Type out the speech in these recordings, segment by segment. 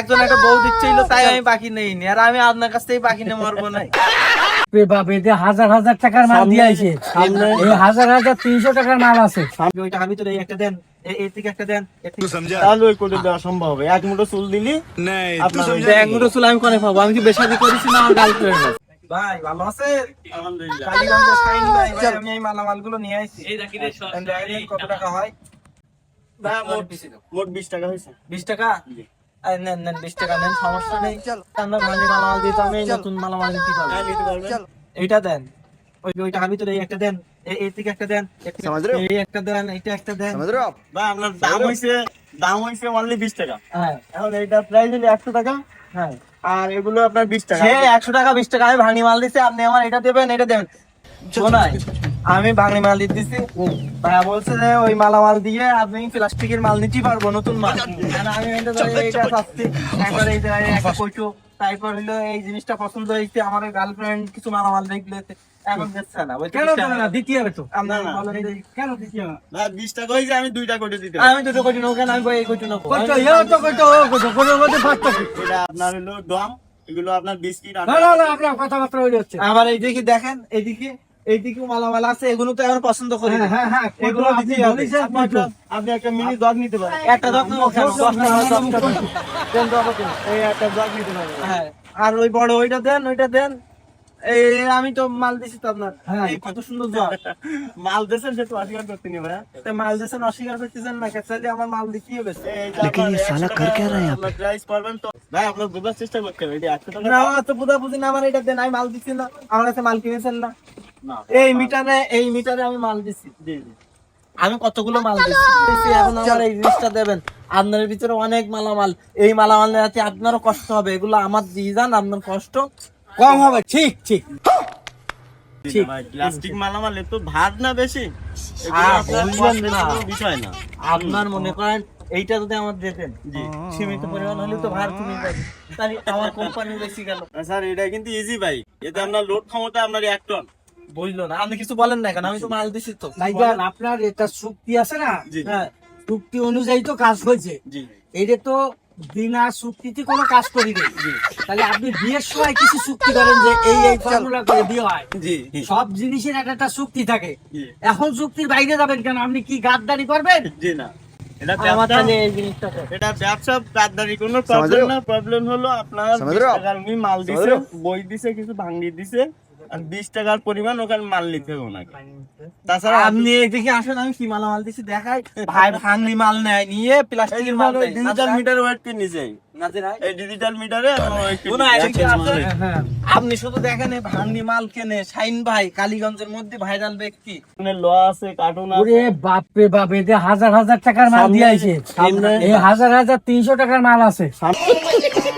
একজন একটা বউ দিচ্ছিল তাই আমি বাকি নেইনি। আর আমি আপনার কাছ থেকে বাকি নিয়ে মরবো না বাপরে বাপ এতে হাজার হাজার টাকার মাল দিয়ে আইছে। হাজার হাজার তিনশো টাকার মাল আছে। ওই টাকা ভিতরে একটা দেন। এ- এর থেকে একটা দেন এর থেকে- তাহলে ওই করে দেওয়া সম্ভব হবে। এক মুঠো চুল দিলি আপনার মুঠো চুল আমি কোনে পাবো? আমি কি বেশাদি করেছি না আমার গার্লফ্রেন্ড ভাই ভালো আছে? আলহামদুলিল্লাহ। কালীগঞ্জের শাইন ভাই ভাই, আমি এই মালামালগুলো নিয়ে আসছি দেখেন কত টাকা হয়? মোট মোট বিশ টাকা হয়েছে। বিশ টাকা? এই দাম দাম হইছে বিশ টাকা। হ্যাঁ। এখন এইটা প্রাইস একশো টাকা। হ্যাঁ। আর এগুলো আপনার বিশ টাকা। একশো টাকা বিশ টাকা আমি ভাঙি মাল দিচ্ছি আপনি আমার এটা দেবেন এটা দেবেন শোনায়। আমি ভাঙনি মাল দিয়ে দিছি ভাইয়া বলছে যে ওই মালামাল দিয়ে আপনি প্লাস্টিকের মাল নিতে পারব নতুন মাল। আমি এটা চাচ্ছি একবার এই একটা তারপর হলো এই জিনিসটা পছন্দ হয়েছে আমার গার্লফ্রেন্ড কিছু মালামাল দেখলে এখন দিচ্ছে না। কেন জিনিসটা- দেবে না? দিতে হবে তো। আপনার না, না। কেন দিতে হবে? ভাই বিশ টাকা হয়েছে আমি দুইটা করে দিতে আমি দুটো কইটো নেব কেন আমি এই কইটো নেব? কত এও তো কত ও কত কোনের মধ্যে পাঁচটা এটা আপনার হলো ডম এগুলো আপনার বিস্কিট না না না আপনার কথাবার্তা হয়ে যাচ্ছে আবার এইদিকে দেখেন এইদিকে এইদিকে মালামাল আছে এগুলো তো এখন পছন্দ করি না। হ্যাঁ হ্যাঁ এগুলো এগুলো দিতে আপনি হবে। বলেছেন আপনি একটা- আপনি একটা মিনি ডগ নিতে পারেন একটা দশ নেবো কেন? দশটা না, দশটা দেন। দেন দশটা দেন। এই একটা ডগ নিতে পারেন হ্যাঁ আর ওই বড় ওইটা দেন ওইটা দেন এই আমি তো মাল দিছি তো আপনার হ্যাঁ। এই কত সুন্দর জ্বর মাল দেশেন সে তো অস্বীকার করতে নি ভাই তা মাল দিয়েছেন অস্বীকার করতেছেন না ক্যাপচাইলে আমার মাল দেখিয়ে বেশ लेकिन ये साला कर क्या रहा है यहाँ पे प्राइस পারবেন তো ভাই আপনার বোঝার চেষ্টা করতে হবে এটা একশো টাকা না আমার তো বুঝা বুঝি না আমার এটা দেন আমি মাল দিচ্ছি না আমার কাছে মাল কিনেছেন না না এই মিটারে এই মিটারে আমি মাল দিছি আমি কতগুলো মাল দিচ্ছি এখন আমার এই জিনিসটা দেবেন। আপনার ভিতরে অনেক মালামাল এই মালামাল নেওয়াতে আপনারও কষ্ট হবে এগুলো আমার দিয়ে যান আপনার কষ্ট কম হবে। ঠিক ঠিক। ঠিক। প্লাস্টিক মালামাল এত ভার না বেশি? বিষয় না। আপনার মনে করেন এইটা যদি আমার দিতেন জি। সীমিত পরিমাণ হলে তো ভার তুমি তাহলে আমার কোম্পানি বেশি গেল। স্যার এটা কিন্তু ইজি ভাই। এতে আপনার লোড ক্ষমতা আপনার এক টন বুঝলো না আপনি কিছু বলেন না কেন? আমি তো মাল দিছি তো। আপনার এটা চুক্তি আছে না? হ্যাঁ চুক্তি অনুযায়ী তো কাজ হয়েছে। এটা তো বিনা চুক্তিতে কোনো কাজ করি নেই তাহলে আপনি বিয়ের সময় কিছু চুক্তি করেন যে এই এই ফর্মুলা করে বিয়ে হয়। সব জিনিসের একটা একটা চুক্তি থাকে। এখন চুক্তির বাইরে যাবেন কেন? আপনি কি গাদ্দারি করবেন? জি না। এটা ব্যবসা তাহলে তো। এটা ব্যবসা কোনো প্রবলেম না। প্রবলেম হলো আপনার মাল দিছে বই দিছে কিছু ভাঙ্গি দিছে। আর বিশ টাকার পরিমাণ ওখানে মাল নিতে হবে ওনাকে। তাছাড়া আপনি এদিকে আসেন আমি কি মালামাল দিছি? দেখাই। ভাই ভাঙলি মাল নেয় নিয়ে প্লাস্টিকের মাল ডিজিটাল মিটার ওয়েট কে নিচে নাজির? এই ডিজিটাল মিটারে এদিকে আসেন। আপনি শুধু দেখেন ভাঙনি মাল কেনে শাইন ভাই কালীগঞ্জের মধ্যে ভাইরাল ব্যক্তি। ল আছে কার্টুন ওরে বাপ রে বাপ এতে হাজার হাজার টাকার মাল দিয়ে আইছে। সামনে- এই হাজার হাজার তিনশো টাকার মাল আছে।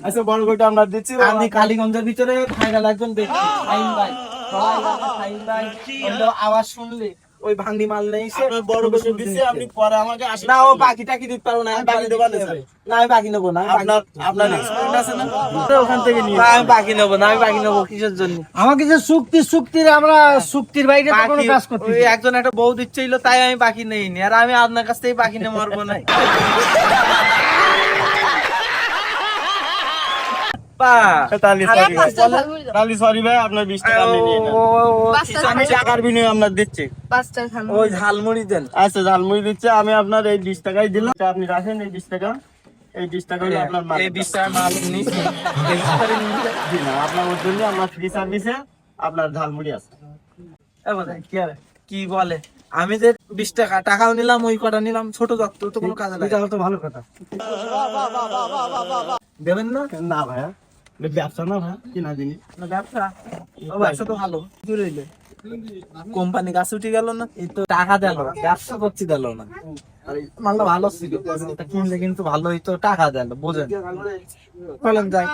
আচ্ছা বড় আমরা দিচ্ছি আপনি কালীগঞ্জের ভিতরে ভাইরাল একজন ব্যক্তি ফাইন ভাই। ফাইন ভাই আওয়াজ শুনলে ওই ভাঙনি মাল নেই সে বড় দিচ্ছি আপনি পরে আমাকে আসি না ও বাকি টাকি দিতে পারব না আমি বাকি দেবো না, না আমি বাকি নেব না আপনার আপনার এক্সপিরিয়েন্স আছে না? ওখান থেকে নিয়ে আমি বাকি নেব না আমি বাকি নেব কিসের জন্য? আমাকে যে চুক্তি চুক্তির আমরা চুক্তির বাইরে তো কোনো কাজ করতে ওই একজন একটা বউ দিচ্ছিল তাই আমি বাকি নেইনি। আর আমি আপনার কাছ থেকে বাকি নিয়ে মরবো না বা তাহলে আরে sorry ভাই। তাহলে সরি ভাই আপনার বিশ টাকা আপনি নিয়ে নেন। ও- আমি টাকার বিনিময়ে আপনার দিচ্ছি ওই ঝালমুড়ি দেন আচ্ছা ঝালমুড়ি দিচ্ছে আমি আপনার এই বিশ টাকাই দিলাম। আপনি রাখেন এই বিশ টাকা। এই বিশ টাকা আপনার এই বিশ টাকা মাল নিছি এই বিশ টাকা নিছি। জি না আপনার ওর জন্য আপনার ফ্রি সার্ভিসে আপনার ঝালমুড়ি আছে। কি বলে? আমি যে বিশ টাকা টাকাও নিলাম ওই কটা নিলাম ছোট যত তো কোনো কাজে লাগে তো ভালো কথা। দেবেন না? না ভাইয়া। ব্যবসা না ভাই? কিনা জিনিস? না ব্যবসা। ব্যবসা তো ভালো। দূরে কোম্পানি গাছ উঠে গেল না এই তো টাকা দিল। ব্যবসা করছি দিল না। মালটা ভালো ছিল। কিনলে কিন্তু ভালো হইতো টাকা দিল বোঝেন। যায় যাই।